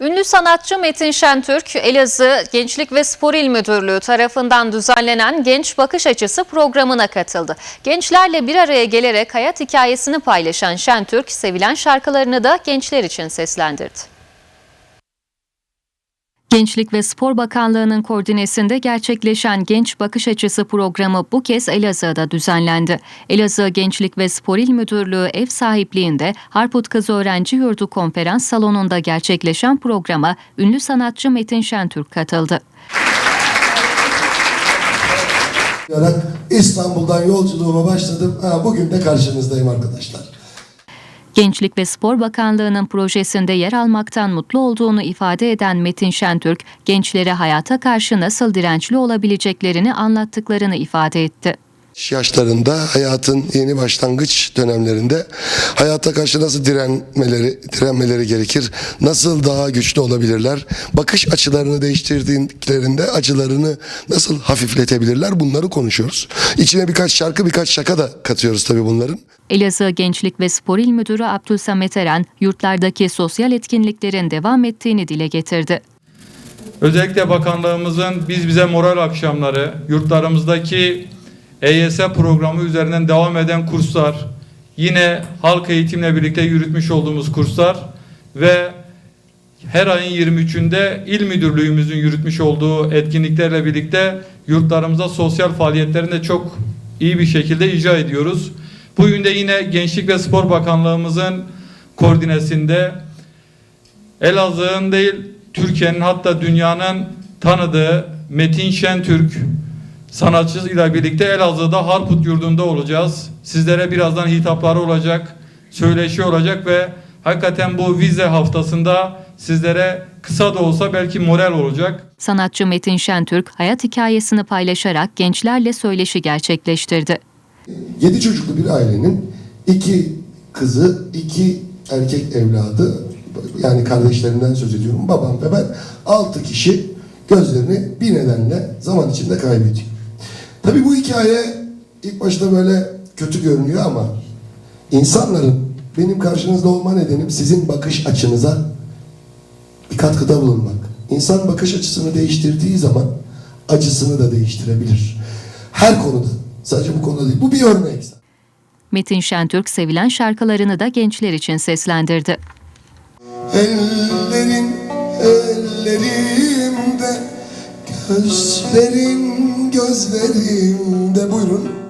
Ünlü sanatçı Metin Şentürk, Elazığ Gençlik ve Spor İl Müdürlüğü tarafından düzenlenen Genç Bakış Açısı programına katıldı. Gençlerle bir araya gelerek hayat hikayesini paylaşan Şentürk, sevilen şarkılarını da gençler için seslendirdi. Gençlik ve Spor Bakanlığı'nın koordinesinde gerçekleşen Genç Bakış Açısı programı bu kez Elazığ'da düzenlendi. Elazığ Gençlik ve Spor İl Müdürlüğü ev sahipliğinde Harput Kız Öğrenci Yurdu konferans salonunda gerçekleşen programa ünlü sanatçı Metin Şentürk katıldı. İstanbul'dan yolculuğuma başladım. Bugün de karşınızdayım arkadaşlar. Gençlik ve Spor Bakanlığı'nın projesinde yer almaktan mutlu olduğunu ifade eden Metin Şentürk, gençlere hayata karşı nasıl dirençli olabileceklerini anlattıklarını ifade etti. Yaşlarında hayatın yeni başlangıç dönemlerinde hayata karşı nasıl direnmeleri direnmeleri gerekir? Nasıl daha güçlü olabilirler? Bakış açılarını değiştirdiklerinde acılarını nasıl hafifletebilirler? Bunları konuşuyoruz. İçine birkaç şarkı, birkaç şaka da katıyoruz tabii bunların. Elazığ Gençlik ve Spor İl Müdürü Abdülsamet Eren, yurtlardaki sosyal etkinliklerin devam ettiğini dile getirdi. Özellikle bakanlığımızın biz bize moral akşamları, yurtlarımızdaki EYS programı üzerinden devam eden kurslar, yine halk eğitimle birlikte yürütmüş olduğumuz kurslar ve her ayın 23'ünde il müdürlüğümüzün yürütmüş olduğu etkinliklerle birlikte yurtlarımızda sosyal faaliyetlerini de çok iyi bir şekilde icra ediyoruz. Bugün de yine Gençlik ve Spor Bakanlığımızın koordinesinde Elazığ'ın değil Türkiye'nin hatta dünyanın tanıdığı Metin Şentürk sanatçısıyla birlikte Elazığ'da Harput yurdunda olacağız. Sizlere birazdan hitapları olacak, söyleşi olacak ve hakikaten bu vize haftasında sizlere kısa da olsa belki moral olacak. Sanatçı Metin Şentürk, hayat hikayesini paylaşarak gençlerle söyleşi gerçekleştirdi. Yedi çocuklu bir ailenin iki kızı, iki erkek evladı yani kardeşlerinden söz ediyorum. Babam ve ben altı kişi gözlerini bir nedenle zaman içinde kaybediyor. Tabii bu hikaye ilk başta böyle kötü görünüyor ama insanların benim karşınızda olma nedenim sizin bakış açınıza bir katkıda bulunmak. İnsan bakış açısını değiştirdiği zaman acısını da değiştirebilir. Her konuda. Sadece bu konuda değil. Bu bir örnek. Metin Şentürk sevilen şarkılarını da gençler için seslendirdi. Ellerin ellerimde Gözlerin gözlerimde Buyurun